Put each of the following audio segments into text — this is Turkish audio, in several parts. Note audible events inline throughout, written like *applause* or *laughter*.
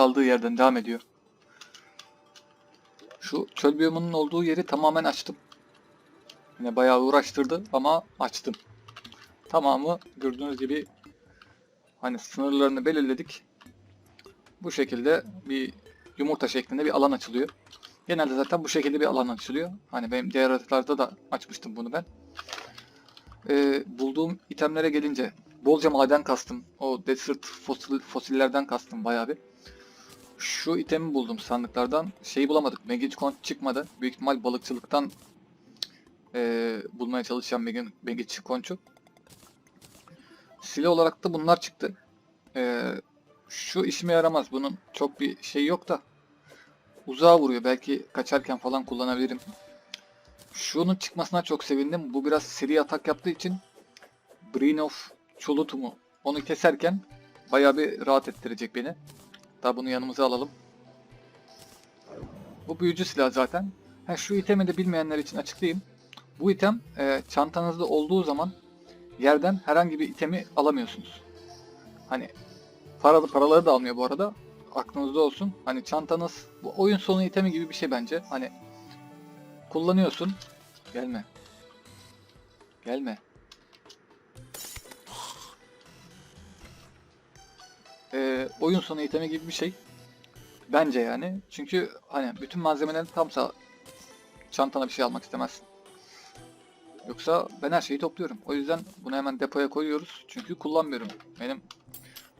kaldığı yerden devam ediyor. Şu çöl biyomunun olduğu yeri tamamen açtım. Yine bayağı uğraştırdı ama açtım. Tamamı gördüğünüz gibi hani sınırlarını belirledik. Bu şekilde bir yumurta şeklinde bir alan açılıyor. Genelde zaten bu şekilde bir alan açılıyor. Hani benim diğer haritalarda da açmıştım bunu ben. Ee, bulduğum itemlere gelince bolca maden kastım. O desert fosil, fosillerden kastım bayağı bir. Şu itemi buldum sandıklardan. Şeyi bulamadık. Magic Conch çıkmadı. Büyük ihtimal balıkçılıktan ee, bulmaya çalışacağım Magic, Magic Conch'u. Silah olarak da bunlar çıktı. Ee, şu işime yaramaz. Bunun çok bir şey yok da. Uzağa vuruyor. Belki kaçarken falan kullanabilirim. Şunun çıkmasına çok sevindim. Bu biraz seri atak yaptığı için Brain of Cholutum'u onu keserken bayağı bir rahat ettirecek beni. Daha bunu yanımıza alalım. Bu büyücü silah zaten. Ha, şu itemi de bilmeyenler için açıklayayım. Bu item e, çantanızda olduğu zaman yerden herhangi bir itemi alamıyorsunuz. Hani paralı paraları da almıyor bu arada. Aklınızda olsun. Hani çantanız bu oyun sonu itemi gibi bir şey bence. Hani kullanıyorsun. Gelme. Gelme. Ee, oyun sonu itemi gibi bir şey. Bence yani. Çünkü hani bütün malzemelerin tamsa çantana bir şey almak istemezsin. Yoksa ben her şeyi topluyorum. O yüzden bunu hemen depoya koyuyoruz. Çünkü kullanmıyorum. Benim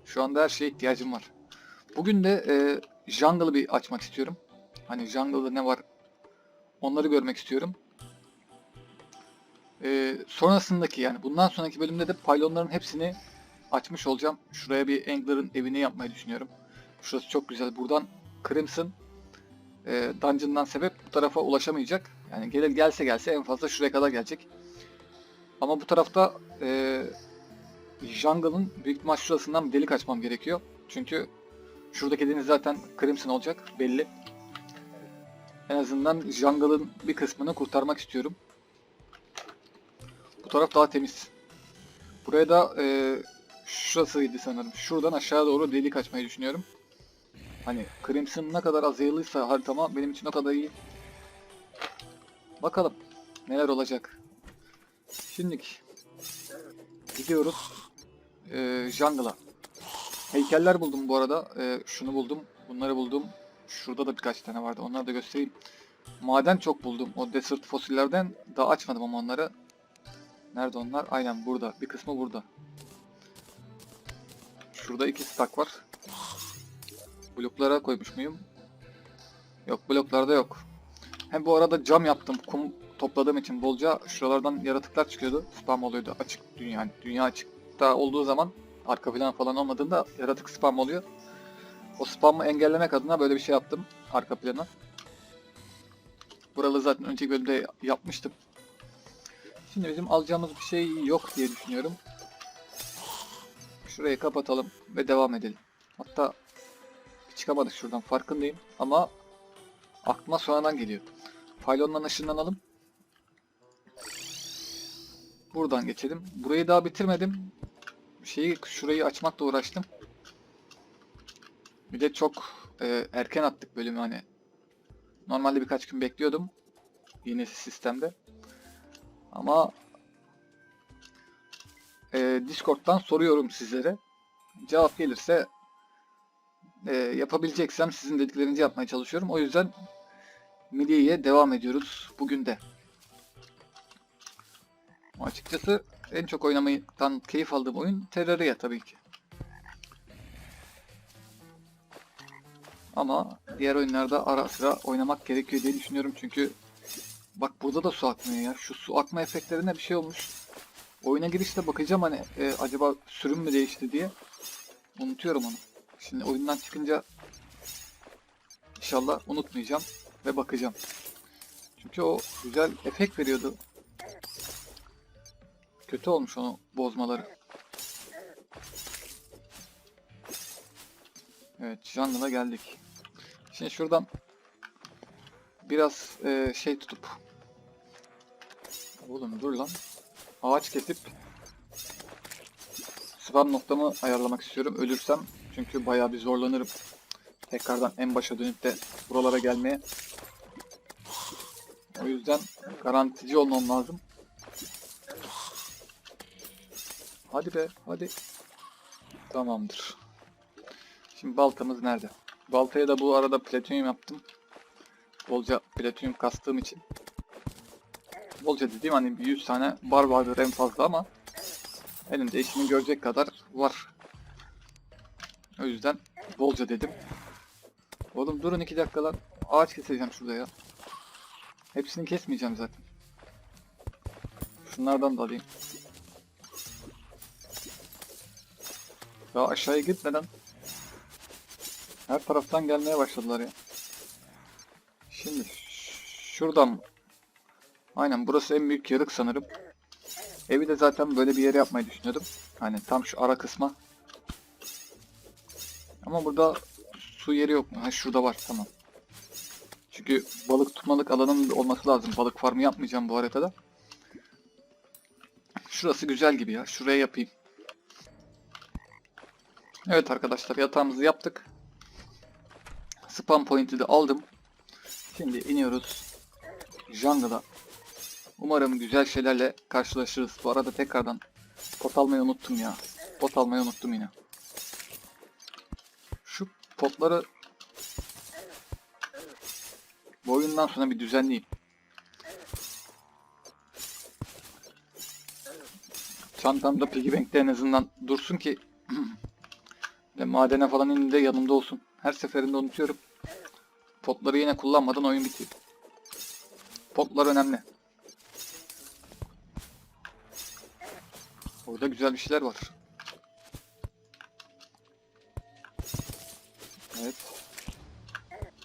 şu anda her şeye ihtiyacım var. Bugün de e, jungle'ı bir açmak istiyorum. Hani jungle'da ne var onları görmek istiyorum. E, sonrasındaki yani bundan sonraki bölümde de pylonların hepsini açmış olacağım. Şuraya bir Angler'ın evini yapmayı düşünüyorum. Şurası çok güzel. Buradan Crimson e, Dungeon'dan sebep bu tarafa ulaşamayacak. Yani gelir gelse gelse en fazla şuraya kadar gelecek. Ama bu tarafta e, Jungle'ın büyük ihtimal şurasından delik açmam gerekiyor. Çünkü şuradaki deniz zaten Crimson olacak belli. En azından Jungle'ın bir kısmını kurtarmak istiyorum. Bu taraf daha temiz. Buraya da e, şurasıydı sanırım. Şuradan aşağı doğru delik açmayı düşünüyorum. Hani Crimson ne kadar az yayılıysa haritama benim için o kadar iyi. Bakalım neler olacak. Şimdilik gidiyoruz e, Jungle'a. Heykeller buldum bu arada. E, şunu buldum. Bunları buldum. Şurada da birkaç tane vardı. Onları da göstereyim. Maden çok buldum. O desert fosillerden daha açmadım ama onları. Nerede onlar? Aynen burada. Bir kısmı burada. Şurada iki stack var. Bloklara koymuş muyum? Yok bloklarda yok. Hem bu arada cam yaptım. Kum topladığım için bolca şuralardan yaratıklar çıkıyordu. Spam oluyordu açık dünya. Yani dünya açıkta olduğu zaman arka plan falan olmadığında yaratık spam oluyor. O spamı engellemek adına böyle bir şey yaptım arka plana. Buralı zaten önceki bölümde yapmıştım. Şimdi bizim alacağımız bir şey yok diye düşünüyorum. Şurayı kapatalım ve devam edelim. Hatta çıkamadık şuradan farkındayım ama aklıma sonradan geliyor. Pylon'dan ışınlanalım. Buradan geçelim. Burayı daha bitirmedim. Şeyi şurayı açmakla uğraştım. Bir de çok e, erken attık bölümü hani. Normalde birkaç gün bekliyordum. Yeni sistemde. Ama e, Discord'dan soruyorum sizlere. Cevap gelirse e, yapabileceksem sizin dediklerinizi yapmaya çalışıyorum. O yüzden Milliye'ye devam ediyoruz bugün de. Açıkçası en çok oynamaktan keyif aldığım oyun Terraria tabii ki. Ama diğer oyunlarda ara sıra oynamak gerekiyor diye düşünüyorum çünkü bak burada da su akmıyor ya. Şu su akma efektlerine bir şey olmuş. Oyuna girişte bakacağım hani e, acaba sürüm mü değişti diye. Unutuyorum onu. Şimdi oyundan çıkınca inşallah unutmayacağım ve bakacağım. Çünkü o güzel efekt veriyordu. Kötü olmuş onu bozmaları. Evet, Jungle'a geldik. Şimdi şuradan biraz e, şey tutup Oğlum dur lan. Ağaç kesip spam noktamı ayarlamak istiyorum. Ölürsem çünkü bayağı bir zorlanırım. Tekrardan en başa dönüp de buralara gelmeye. O yüzden garantici olmam lazım. Hadi be, hadi. Tamamdır. Şimdi baltamız nerede? Baltaya da bu arada platinyum yaptım. Bolca platinyum kastığım için. Bolca dediğim hani bir 100 tane bar vardır en fazla ama elimde işini görecek kadar var. O yüzden bolca dedim. Oğlum durun iki dakika lan. Ağaç keseceğim şurada ya. Hepsini kesmeyeceğim zaten. Şunlardan da alayım. Ya aşağıya gitmeden her taraftan gelmeye başladılar ya. Şimdi şuradan Aynen burası en büyük yarık sanırım. Evi de zaten böyle bir yere yapmayı düşünüyordum. Hani tam şu ara kısma. Ama burada su yeri yok mu? Ha şurada var tamam. Çünkü balık tutmalık alanım olması lazım. Balık farmı yapmayacağım bu haritada. Şurası güzel gibi ya. Şuraya yapayım. Evet arkadaşlar yatağımızı yaptık. Spam point'i de aldım. Şimdi iniyoruz. Jungle'a. Umarım güzel şeylerle karşılaşırız. Bu arada tekrardan pot almayı unuttum ya. Pot almayı unuttum yine. Şu potları bu oyundan sonra bir düzenleyeyim. Çantamda piggy bank'te en azından dursun ki *clears throat* ve madene falan indiğinde yanımda olsun. Her seferinde unutuyorum. Potları yine kullanmadan oyun bitiyor. Potlar önemli. Orada güzel bir şeyler var. Evet.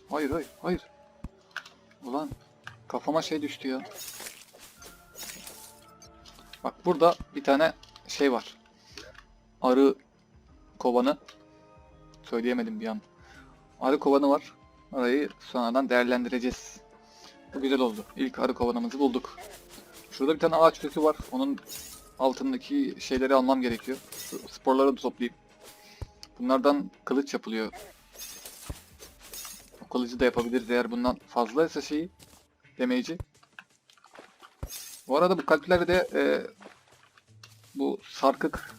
Hayır hayır hayır. Ulan kafama şey düştü ya. Bak burada bir tane şey var. Arı kovanı. Söyleyemedim bir an. Arı kovanı var. Orayı sonradan değerlendireceğiz. Bu güzel oldu. İlk arı kovanımızı bulduk. Şurada bir tane ağaç kökü var. Onun altındaki şeyleri almam gerekiyor. Sporları da toplayayım. Bunlardan kılıç yapılıyor. O kılıcı da yapabiliriz eğer bundan fazlaysa şeyi. Demeyici. Bu arada bu kalpleri de e, bu sarkık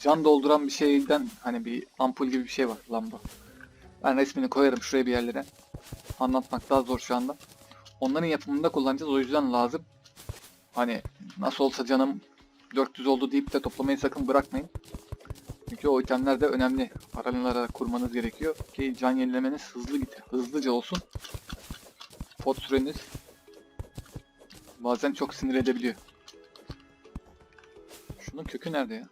can dolduran bir şeyden hani bir ampul gibi bir şey var lamba. Ben resmini koyarım şuraya bir yerlere. Anlatmak daha zor şu anda. Onların yapımında kullanacağız o yüzden lazım. Hani nasıl olsa canım 400 oldu deyip de toplamayı sakın bırakmayın. Çünkü o itemler de önemli. Aranılara kurmanız gerekiyor ki can yenilemeniz hızlı git hızlıca olsun. Pot süreniz bazen çok sinir edebiliyor. Şunun kökü nerede ya?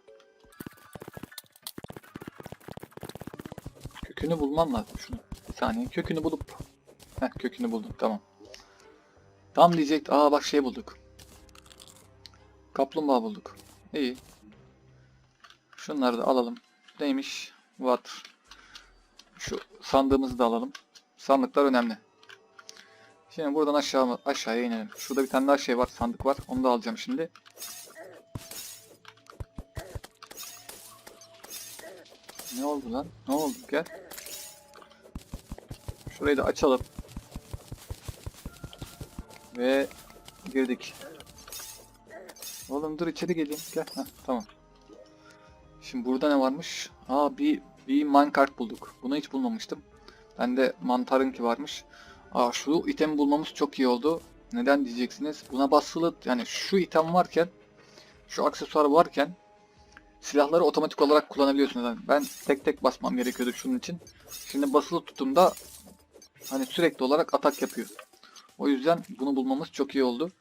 Kökünü bulmam lazım şunu. Bir saniye kökünü bulup. Heh kökünü buldum tamam. Tam diyecek. Aa bak şey bulduk. Kaplumbağa bulduk. İyi. Şunları da alalım. Neymiş? Water. Şu sandığımızı da alalım. Sandıklar önemli. Şimdi buradan aşağı aşağıya inelim. Şurada bir tane daha şey var, sandık var. Onu da alacağım şimdi. Ne oldu lan? Ne oldu? Gel. Şurayı da açalım. Ve girdik. Oğlum dur içeri geleyim. Gel. Heh, tamam. Şimdi burada ne varmış? Aa bir bir minecart bulduk. Bunu hiç bulmamıştım. Bende mantarınki varmış. Aa şu item bulmamız çok iyi oldu. Neden diyeceksiniz? Buna basılı yani şu item varken şu aksesuar varken silahları otomatik olarak kullanabiliyorsunuz. Yani ben tek tek basmam gerekiyordu şunun için. Şimdi basılı tutumda hani sürekli olarak atak yapıyor. O yüzden bunu bulmamız çok iyi oldu.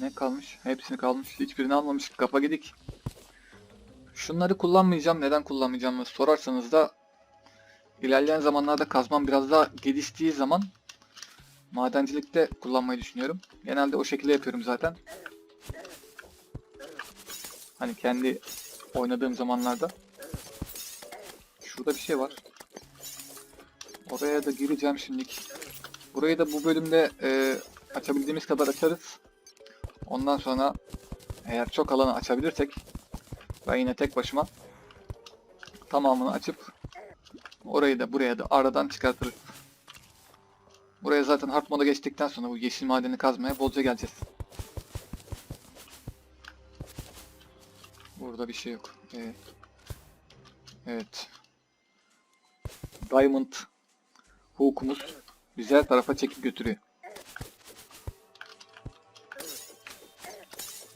Ne kalmış? Hepsini kalmış. Hiçbirini almamış. Kafa gidik. Şunları kullanmayacağım. Neden kullanmayacağımı sorarsanız da ilerleyen zamanlarda kazmam biraz daha geliştiği zaman madencilikte kullanmayı düşünüyorum. Genelde o şekilde yapıyorum zaten. Hani kendi oynadığım zamanlarda. Şurada bir şey var. Oraya da gireceğim şimdilik. Burayı da bu bölümde e, açabildiğimiz kadar açarız. Ondan sonra eğer çok alanı açabilirsek Ben yine tek başıma tamamını açıp orayı da buraya da aradan çıkartırız. Buraya zaten hard moda geçtikten sonra bu yeşil madeni kazmaya bolca geleceğiz. Burada bir şey yok. Evet. Evet. Diamond Hook'umuz her tarafa çekip götürüyor.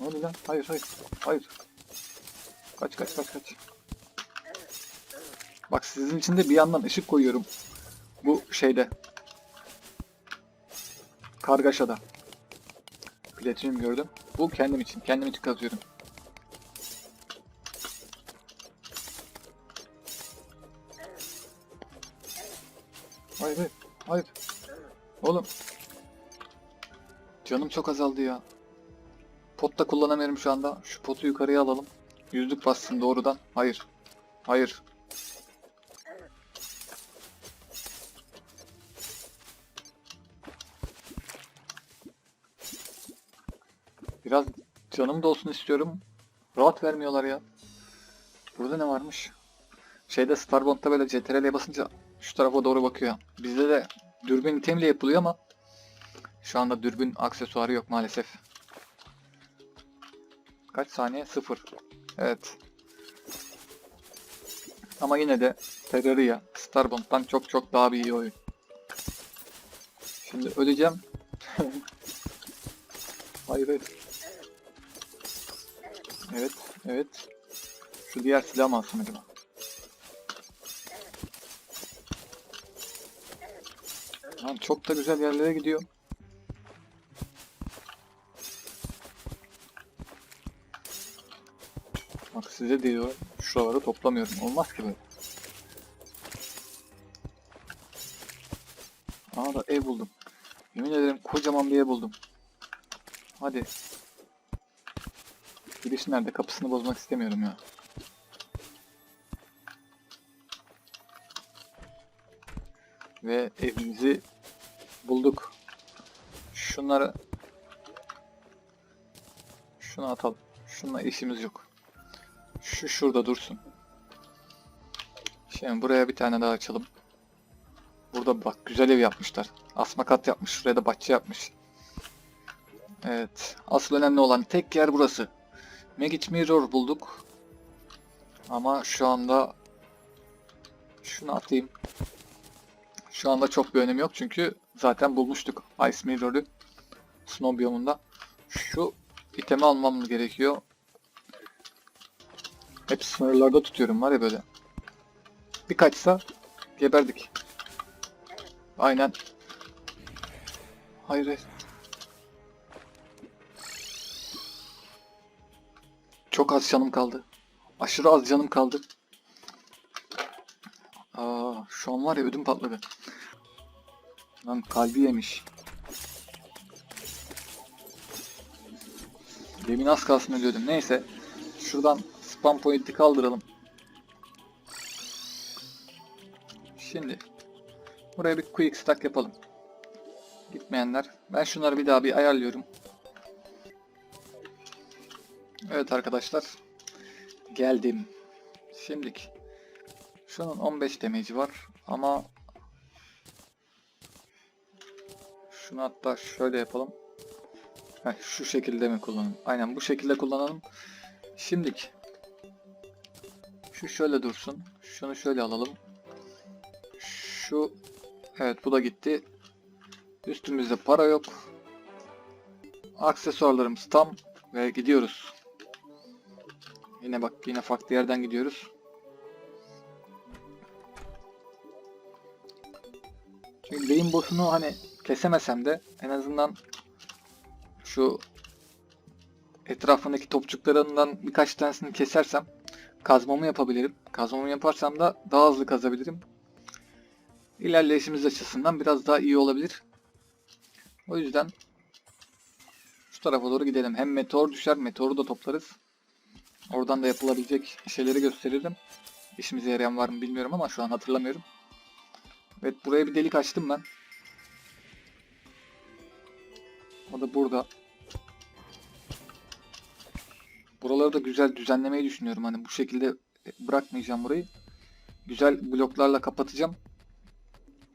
Ne oluyor lan? Hayır hayır. Hayır. Kaç kaç kaç kaç. Bak sizin için de bir yandan ışık koyuyorum. Bu şeyde. Kargaşada. Platinyum gördüm. Bu kendim için. Kendim için kazıyorum. Hayır hayır. Hayır. Oğlum. Canım çok azaldı ya. Pot da kullanamıyorum şu anda. Şu potu yukarıya alalım. Yüzlük bassın doğrudan. Hayır. Hayır. Biraz canım da olsun istiyorum. Rahat vermiyorlar ya. Burada ne varmış? Şeyde Starbond'da böyle CTRL'ye basınca şu tarafa doğru bakıyor. Bizde de dürbün itemle yapılıyor ama şu anda dürbün aksesuarı yok maalesef. Kaç saniye? Sıfır. Evet. Ama yine de Terraria Starbond'dan çok çok daha bir iyi oyun. Şimdi öleceğim. *laughs* hayır. Evet, evet. Şu diğer silah mı alsam acaba? Lan çok da güzel yerlere gidiyor. Size diyor şuraları toplamıyorum. Olmaz ki böyle. Aa da ev buldum. Yemin ederim kocaman bir ev buldum. Hadi. Girişi nerede? Kapısını bozmak istemiyorum ya. Ve evimizi bulduk. Şunları şunu atalım. Şununla işimiz yok. Şu şurada dursun. Şimdi buraya bir tane daha açalım. Burada bak güzel ev yapmışlar. Asma kat yapmış. Şuraya da bahçe yapmış. Evet. Asıl önemli olan tek yer burası. Magic Mirror bulduk. Ama şu anda şunu atayım. Şu anda çok bir önemi yok çünkü zaten bulmuştuk Ice Mirror'ı Snow biyomunda. Şu itemi almam gerekiyor. Hep sınırlarda tutuyorum var ya böyle. Bir kaçsa geberdik. Aynen. Hayır. Çok az canım kaldı. Aşırı az canım kaldı. Aa, şu an var ya ödüm patladı. Lan kalbi yemiş. Demin az kalsın ölüyordum. Neyse. Şuradan spam point'i kaldıralım. Şimdi. Buraya bir quick stack yapalım. Gitmeyenler. Ben şunları bir daha bir ayarlıyorum. Evet arkadaşlar. Geldim. Şimdilik. Şunun 15 damage'i var ama şunu hatta şöyle yapalım. Heh, şu şekilde mi kullanalım? Aynen bu şekilde kullanalım. Şimdilik şu şöyle dursun. Şunu şöyle alalım. Şu evet bu da gitti. Üstümüzde para yok. Aksesuarlarımız tam ve gidiyoruz. Yine bak yine farklı yerden gidiyoruz. Çünkü beyin boss'unu hani kesemesem de en azından şu etrafındaki topçuklarından birkaç tanesini kesersem kazmamı yapabilirim. Kazmamı yaparsam da daha hızlı kazabilirim. İlerleyişimiz açısından biraz daha iyi olabilir. O yüzden şu tarafa doğru gidelim. Hem meteor düşer, meteoru da toplarız. Oradan da yapılabilecek şeyleri gösteririm. İşimize yarayan var mı bilmiyorum ama şu an hatırlamıyorum. Evet buraya bir delik açtım ben. O da burada. Buraları da güzel düzenlemeyi düşünüyorum. Hani bu şekilde bırakmayacağım burayı. Güzel bloklarla kapatacağım.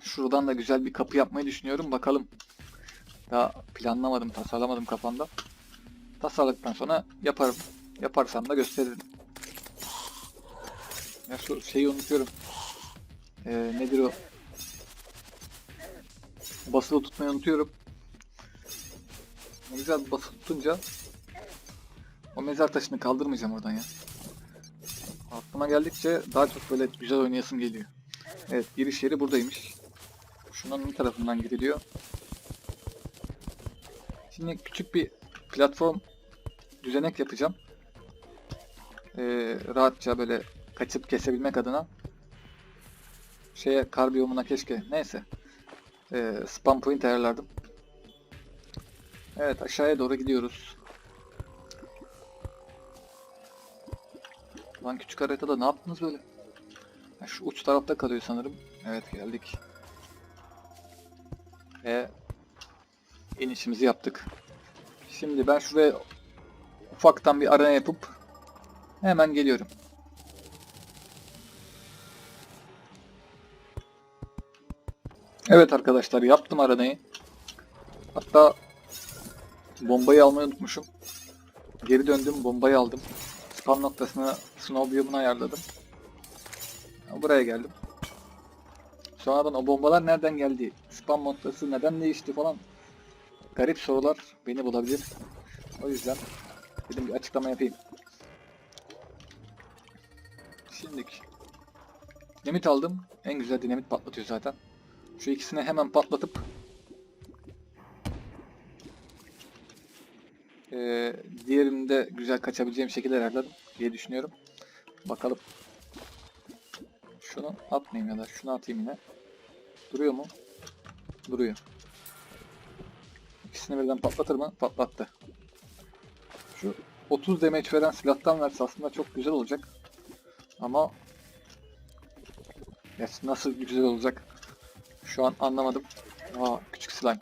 Şuradan da güzel bir kapı yapmayı düşünüyorum. Bakalım. Daha planlamadım, tasarlamadım kafamda. Tasarladıktan sonra yaparım. Yaparsam da gösteririm. Ya şu şeyi unutuyorum. Ee, nedir o? Basılı tutmayı unutuyorum. Güzel basılı tutunca o mezar taşını kaldırmayacağım oradan ya. Aklıma geldikçe daha çok böyle güzel oynayasım geliyor. Evet giriş yeri buradaymış. Şunun tarafından giriliyor. Şimdi küçük bir platform düzenek yapacağım. Ee, rahatça böyle kaçıp kesebilmek adına. Şeye kar biyomuna keşke. Neyse. Ee, spam point ayarlardım. Evet aşağıya doğru gidiyoruz. Lan küçük haritada ne yaptınız böyle? Ha, şu uç tarafta kalıyor sanırım. Evet geldik. Ve inişimizi yaptık. Şimdi ben şuraya ufaktan bir arena yapıp hemen geliyorum. Evet arkadaşlar yaptım arenayı. Hatta bombayı almayı unutmuşum. Geri döndüm bombayı aldım. Spam noktasını snow ayarladım. Buraya geldim. Sonradan o bombalar nereden geldi? Spam noktası neden değişti falan. Garip sorular beni bulabilir. O yüzden dedim bir açıklama yapayım. Şimdiki. Dinamit aldım. En güzel dinamit patlatıyor zaten. Şu ikisini hemen patlatıp Ee, diğerini de güzel kaçabileceğim şekilde ayarladım diye düşünüyorum. Bakalım. Şunu atmayayım ya da şunu atayım yine. Duruyor mu? Duruyor. İkisini birden patlatır mı? Patlattı. Şu 30 damage veren silahtan verse aslında çok güzel olacak. Ama nasıl güzel olacak? Şu an anlamadım. Aa küçük slime.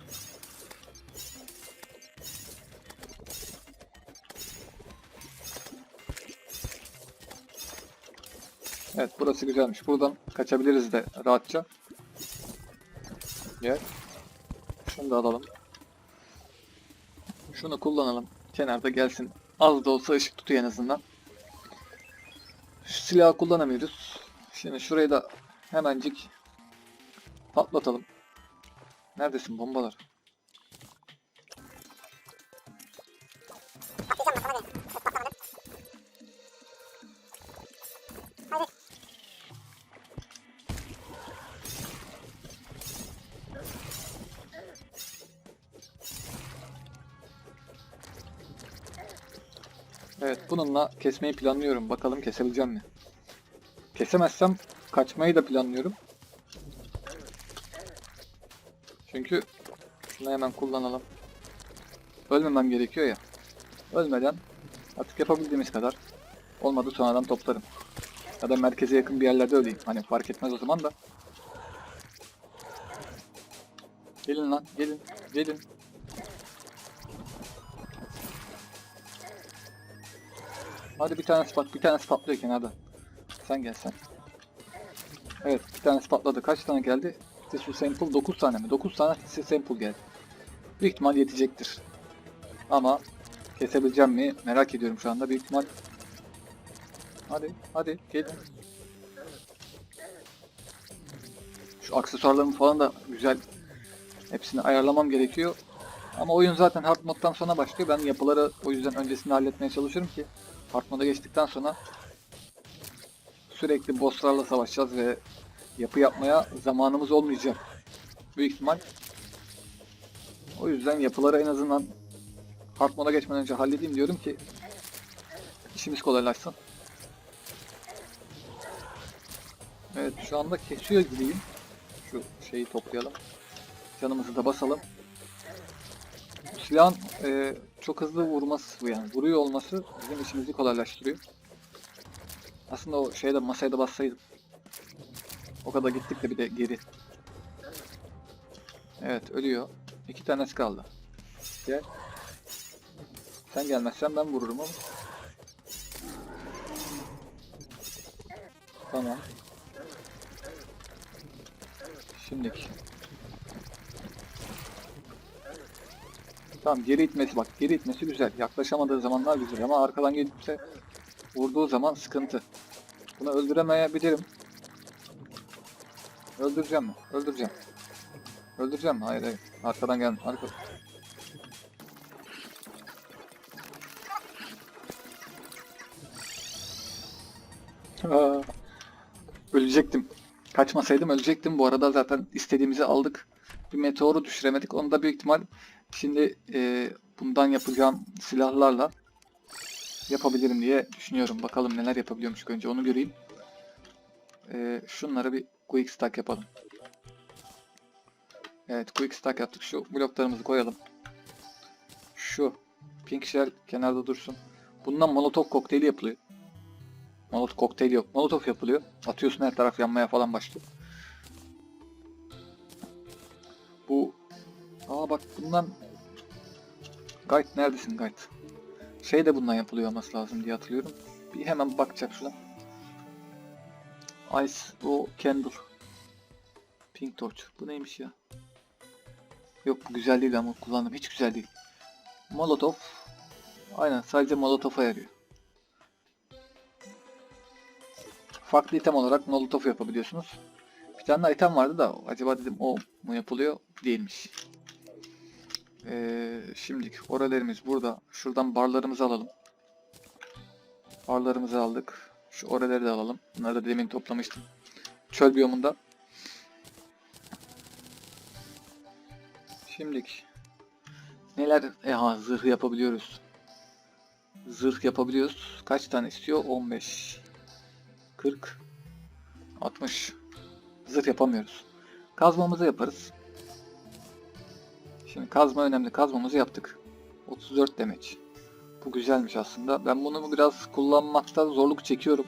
Evet burası güzelmiş. Buradan kaçabiliriz de rahatça. Gel. Şunu da alalım. Şunu kullanalım. Kenarda gelsin. Az da olsa ışık tutuyor en azından. Şu silahı kullanamıyoruz. Şimdi şurayı da hemencik patlatalım. Neredesin bombalar? Bununla kesmeyi planlıyorum. Bakalım kesebileceğim mi? Kesemezsem kaçmayı da planlıyorum. Çünkü şunu hemen kullanalım. Ölmemem gerekiyor ya. Ölmeden artık yapabildiğimiz kadar olmadı sonradan toplarım. Ya da merkeze yakın bir yerlerde öleyim. Hani fark etmez o zaman da. Gelin lan gelin gelin. Hadi bir tanesi bak bir tanesi patlıyor kenarda. Sen gel sen. Evet bir tanesi patladı. Kaç tane geldi? Tissue sample 9 tane mi? 9 tane tissue sample geldi. Büyük ihtimal yetecektir. Ama kesebileceğim mi? Merak ediyorum şu anda. Büyük ihtimal. Hadi hadi gelin. Şu aksesuarlarımı falan da güzel hepsini ayarlamam gerekiyor. Ama oyun zaten hard moddan sonra başlıyor. Ben yapıları o yüzden öncesinde halletmeye çalışıyorum ki moda geçtikten sonra sürekli bosslarla savaşacağız ve yapı yapmaya zamanımız olmayacak. Büyük ihtimal. O yüzden yapıları en azından hard geçmeden önce halledeyim diyorum ki işimiz kolaylaşsın. Evet şu anda kesiyor gibiyim. Şu şeyi toplayalım. Canımızı da basalım. Silahın e, çok hızlı vurması bu yani. Vuruyor olması bizim işimizi kolaylaştırıyor. Aslında o şeyde masaya da bassaydım. O kadar gittik de bir de geri. Evet ölüyor. İki tanesi kaldı. Gel. Sen gelmezsen ben vururum ama. Tamam. Şimdiki. Tamam geri itmesi bak geri itmesi güzel. Yaklaşamadığı zamanlar güzel ama arkadan gelipse vurduğu zaman sıkıntı. Bunu öldüremeyebilirim. Öldüreceğim mi? Öldüreceğim. Öldüreceğim mi? Hayır hayır. Arkadan gel. Arka. Ölecektim. Kaçmasaydım ölecektim. Bu arada zaten istediğimizi aldık. Bir meteoru düşüremedik. Onu da büyük ihtimal şimdi e, bundan yapacağım silahlarla yapabilirim diye düşünüyorum. Bakalım neler yapabiliyormuş önce onu göreyim. E, şunları bir quick stack yapalım. Evet quick stack yaptık. Şu bloklarımızı koyalım. Şu pink shell kenarda dursun. Bundan molotov kokteyli yapılıyor. Molotov kokteyl yok. Molotov yapılıyor. Atıyorsun her taraf yanmaya falan başlıyor. Bundan Guide neredesin Guide? Şey de bundan yapılıyor olması lazım diye hatırlıyorum. Bir hemen bakacağım şuna. Ice o candle. Pink torch. Bu neymiş ya? Yok bu güzel değil ama kullandım. Hiç güzel değil. Molotov. Aynen sadece Molotov'a yarıyor. Farklı item olarak Molotov yapabiliyorsunuz. Bir tane item vardı da acaba dedim o mu yapılıyor? Değilmiş. Ee, şimdilik oralarımız burada. Şuradan barlarımızı alalım. Barlarımızı aldık. Şu oraları da alalım. Bunları da demin toplamıştım. Çöl biyomunda. Şimdilik neler? E ha zırh yapabiliyoruz. Zırh yapabiliyoruz. Kaç tane istiyor? 15 40 60 Zırh yapamıyoruz. Kazmamızı yaparız. Şimdi kazma önemli. Kazmamızı yaptık. 34 demeç. Bu güzelmiş aslında. Ben bunu biraz kullanmakta zorluk çekiyorum.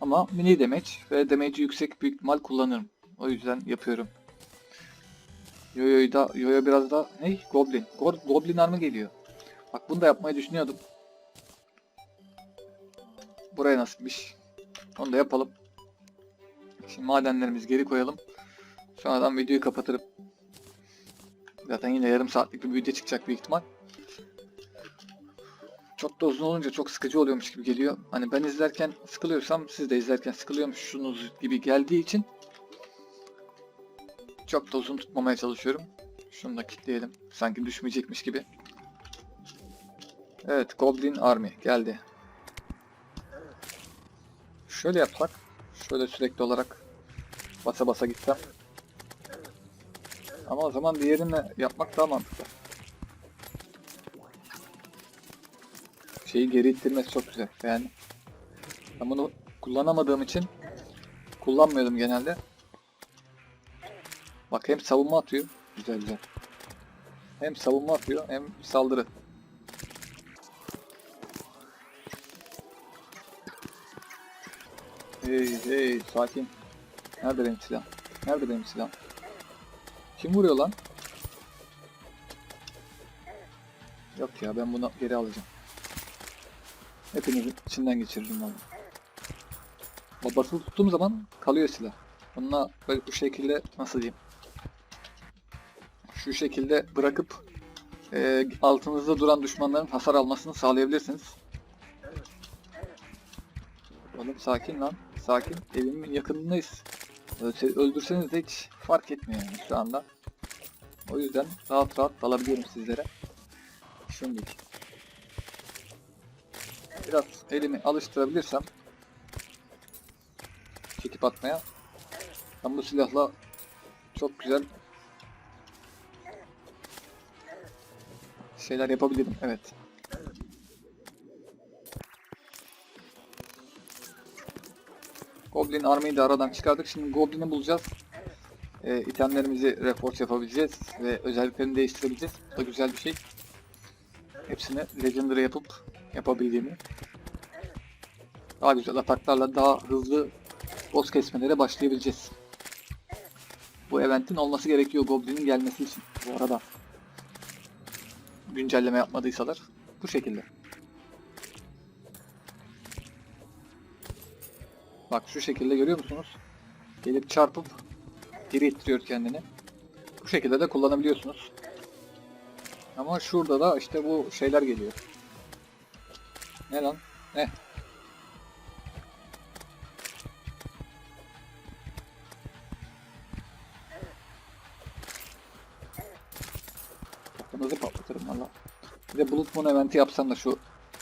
Ama mini demeç ve demeci yüksek büyük ihtimal kullanırım. O yüzden yapıyorum. Yoyo'yu da Yoyo biraz da ne? Goblin. Go Goblin armı geliyor. Bak bunu da yapmayı düşünüyordum. Buraya nasipmiş. Onu da yapalım. Şimdi madenlerimizi geri koyalım. Sonradan videoyu kapatırım. Zaten yine yarım saatlik bir video çıkacak büyük ihtimal. Çok da uzun olunca çok sıkıcı oluyormuş gibi geliyor. Hani ben izlerken sıkılıyorsam siz de izlerken sıkılıyormuşsunuz gibi geldiği için çok da uzun tutmamaya çalışıyorum. Şunu da kilitleyelim. Sanki düşmeyecekmiş gibi. Evet Goblin Army geldi. Şöyle yapsak. Şöyle sürekli olarak basa basa gitsem. Ama o zaman diğerini yapmak daha mantıklı. Şeyi geri ittirmesi çok güzel. Yani ben bunu kullanamadığım için kullanmıyordum genelde. Bak hem savunma atıyor. Güzel güzel. Hem savunma atıyor hem saldırı. Hey hey sakin. Nerede benim silahım? Nerede benim silahım? Kim vuruyor lan? Yok ya ben bunu geri alacağım. Hepinizin içinden valla. O basılı tuttuğum zaman kalıyor silah. Onunla böyle bu şekilde nasıl diyeyim? Şu şekilde bırakıp e, altınızda duran düşmanların hasar almasını sağlayabilirsiniz. Oğlum sakin lan. Sakin. Evimin yakınındayız. Öldürseniz de hiç fark etmiyor yani şu anda. O yüzden rahat rahat dalabiliyorum sizlere. Şimdi biraz elimi alıştırabilirsem çekip atmaya ben bu silahla çok güzel şeyler yapabilirim. Evet. Goblin armayı da aradan çıkardık. Şimdi Goblin'i bulacağız. E, itemlerimizi reforce yapabileceğiz ve özelliklerini değiştirebileceğiz. Bu da güzel bir şey. Hepsini Legendary yapıp yapabildiğimi. Daha güzel ataklarla daha hızlı boss kesmelere başlayabileceğiz. Bu eventin olması gerekiyor Goblin'in gelmesi için. Bu arada güncelleme yapmadıysalar bu şekilde. Bak şu şekilde görüyor musunuz? Gelip çarpıp geri ittiriyor kendini. Bu şekilde de kullanabiliyorsunuz. Ama şurada da işte bu şeyler geliyor. Ne lan? Ne? Kafanızı patlatırım valla. Bir de bulut moon eventi yapsam da şu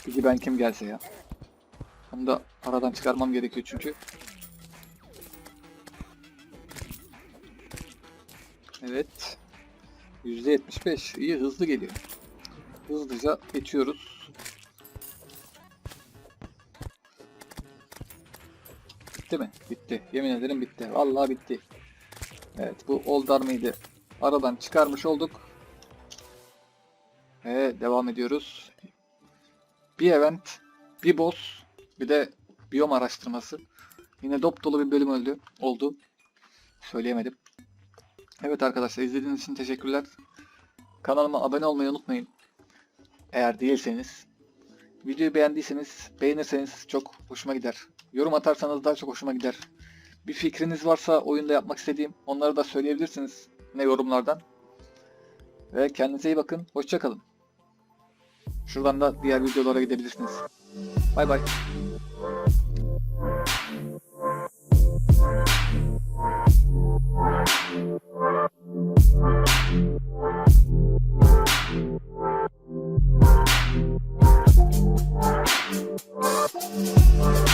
ben kim gelse ya. Onu da aradan çıkarmam gerekiyor çünkü. Evet. %75. İyi hızlı geliyor. Hızlıca geçiyoruz. Bitti mi? Bitti. Yemin ederim bitti. Vallahi bitti. Evet bu Old Army'yi aradan çıkarmış olduk. Ve devam ediyoruz. Bir event, bir boss, bir de biyom araştırması. Yine dop dolu bir bölüm öldü, oldu. Söyleyemedim. Evet arkadaşlar izlediğiniz için teşekkürler. Kanalıma abone olmayı unutmayın. Eğer değilseniz. Videoyu beğendiyseniz, beğenirseniz çok hoşuma gider. Yorum atarsanız daha çok hoşuma gider. Bir fikriniz varsa oyunda yapmak istediğim onları da söyleyebilirsiniz. Ne yorumlardan. Ve kendinize iyi bakın. Hoşçakalın. Şuradan da diğer videolara gidebilirsiniz. Bay bay. Thank